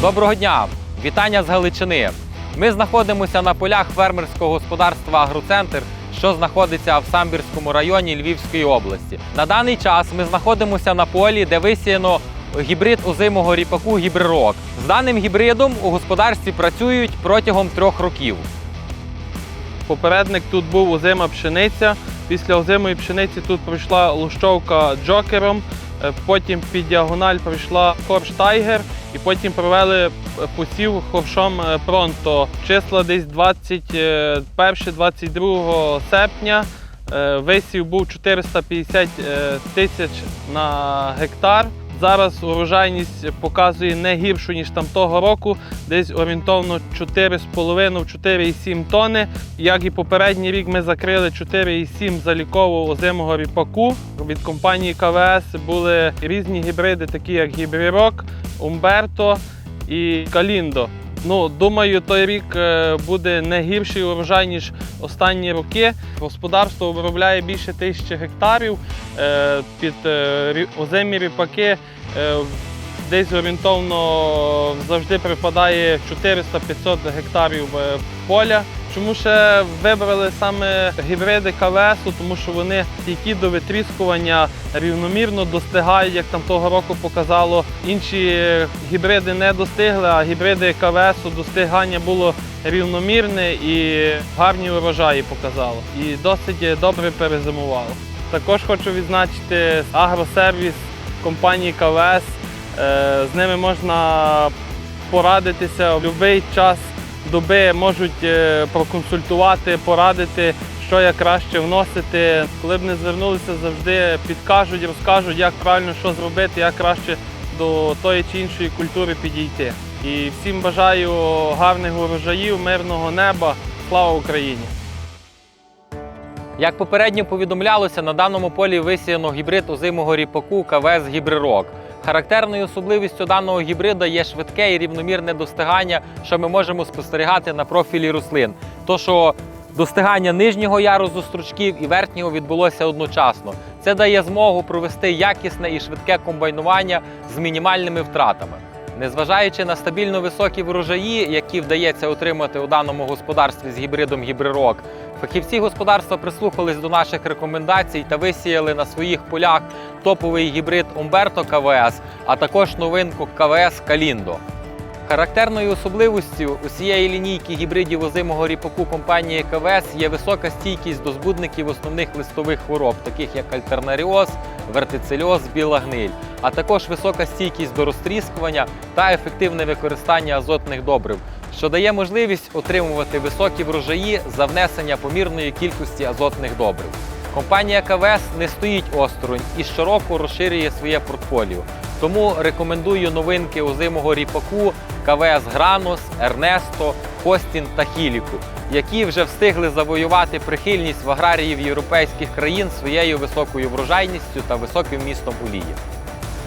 Доброго дня! Вітання з Галичини. Ми знаходимося на полях фермерського господарства Агроцентр, що знаходиться в Самбірському районі Львівської області. На даний час ми знаходимося на полі, де висіяно гібрид озимого ріпаку гібрирок. З даним гібридом у господарстві працюють протягом трьох років. Попередник тут був озима пшениця. Після озимої пшениці тут пройшла лущовка джокером, е, потім під діагональ пройшла корж тайгер і потім провели е, посів ковшом е, пронто. Числа десь 21-22 серпня. Висів був 450 е, тисяч на гектар. Зараз урожайність показує не гіршу, ніж там того року, десь орієнтовно 4,5-4,7 тонни. Як і попередній рік, ми закрили 4,7 залікового озимого ріпаку. Від компанії КВС були різні гібриди, такі як Гібрірок, Умберто і Каліндо. Ну, думаю, той рік е, буде не гірший урожай, ніж останні роки. Господарство виробляє більше тисячі гектарів. Е, Під е, озимі ріпаки е, десь орієнтовно завжди припадає 400-500 гектарів поля. Чому ще вибрали саме гібриди КВС? Тому що вони стійкі до витріскування рівномірно достигають, як там того року показало. Інші гібриди не достигли, а гібриди КВС достигання було рівномірне і гарні урожаї показало. І досить добре перезимувало. Також хочу відзначити агросервіс компанії КВС. Е, З ними можна порадитися в будь-який час доби, можуть е, проконсультувати, порадити, що як краще вносити. Коли б не звернулися, завжди підкажуть, розкажуть, як правильно що зробити, як краще до тої чи іншої культури підійти. І всім бажаю гарних урожаїв, мирного неба. Слава Україні! Як попередньо повідомлялося, на даному полі висіяно гібрид озимого ріпаку КВС Гібрирок. Характерною особливістю даного гібрида є швидке і рівномірне достигання, що ми можемо спостерігати на профілі рослин. То, що достигання нижнього ярусу стручків і верхнього відбулося одночасно. Це дає змогу провести якісне і швидке комбайнування з мінімальними втратами. Незважаючи на стабільно високі врожаї, які вдається отримати у даному господарстві з гібридом гібрирок, фахівці господарства прислухались до наших рекомендацій та висіяли на своїх полях топовий гібрид Умберто КВС, а також новинку КВС Каліндо. Характерною особливістю усієї лінійки гібридів озимого ріпаку компанії КВС є висока стійкість до збудників основних листових хвороб, таких як альтернаріоз, вертицельоз, біла гниль, а також висока стійкість до розтріскування та ефективне використання азотних добрив, що дає можливість отримувати високі врожаї за внесення помірної кількості азотних добрив. Компанія КВС не стоїть осторонь і щороку розширює своє портфоліо. Тому рекомендую новинки озимого ріпаку КВС Гранос, Ернесто, Хостін та Хіліку, які вже встигли завоювати прихильність в аграріїв європейських країн своєю високою врожайністю та високим містом олії.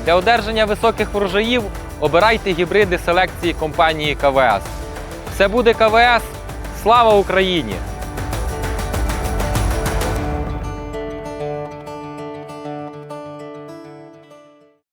Для одержання високих врожаїв обирайте гібриди селекції компанії КВС. Все буде КВС. Слава Україні!